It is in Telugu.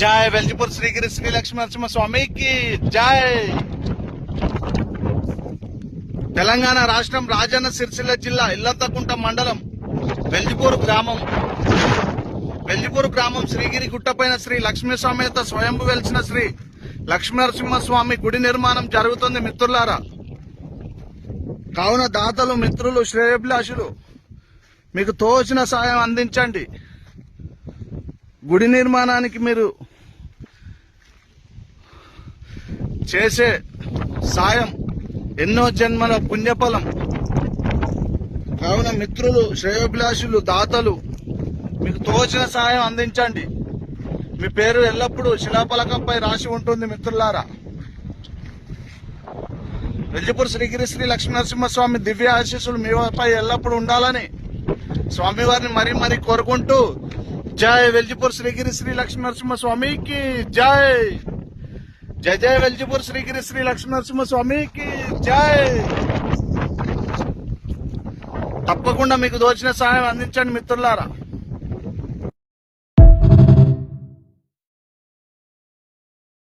జై వెల్జిపూర్ శ్రీగిరి శ్రీ లక్ష్మీ నరసింహ స్వామికి జై తెలంగాణ రాష్ట్రం రాజన్న సిరిసిల్ల జిల్లా ఇల్లంతకుంట మండలం వెల్జిపూర్ గ్రామం. వెల్జిపూర్ గ్రామం శ్రీగిరి గుట్టపైన శ్రీ లక్ష్మీ సమేత స్వయంభు వెలిసిన శ్రీ లక్ష్మీనరసింహ స్వామి గుడి నిర్మాణం జరుగుతుంది మిత్రులారా. కావున దాతలు మిత్రులు శ్రేయభిలాషులు మీకు తోచిన సాయం అందించండి. గుడి నిర్మాణానికి మీరు చేసే సాయం ఎన్నో జన్మల పుణ్యఫలం. కావున మిత్రులు శ్రేయోభిలాషులు దాతలు మీకు తోచిన సాయం అందించండి. మీ పేరు ఎల్లప్పుడూ శిలాఫలకంపై రాసి ఉంటుంది మిత్రులారా. వెల్లిపూర్ శ్రీగిరి శ్రీ లక్ష్మీనరసింహస్వామి దివ్య ఆశీస్సులు మీపై ఎల్లప్పుడూ ఉండాలని స్వామివారిని మరీ మరీ కోరుకుంటూ జై వెల్జిపూర్ శ్రీగిరి శ్రీ లక్ష్మీనరసింహ స్వామికి జై. జై జై వెల్జిపూర్ శ్రీగిరి శ్రీ లక్ష్మీనరసింహ స్వామికి జై. తప్పకుండా మీకు దోచిన సహాయం అందించండి మిత్రులారా.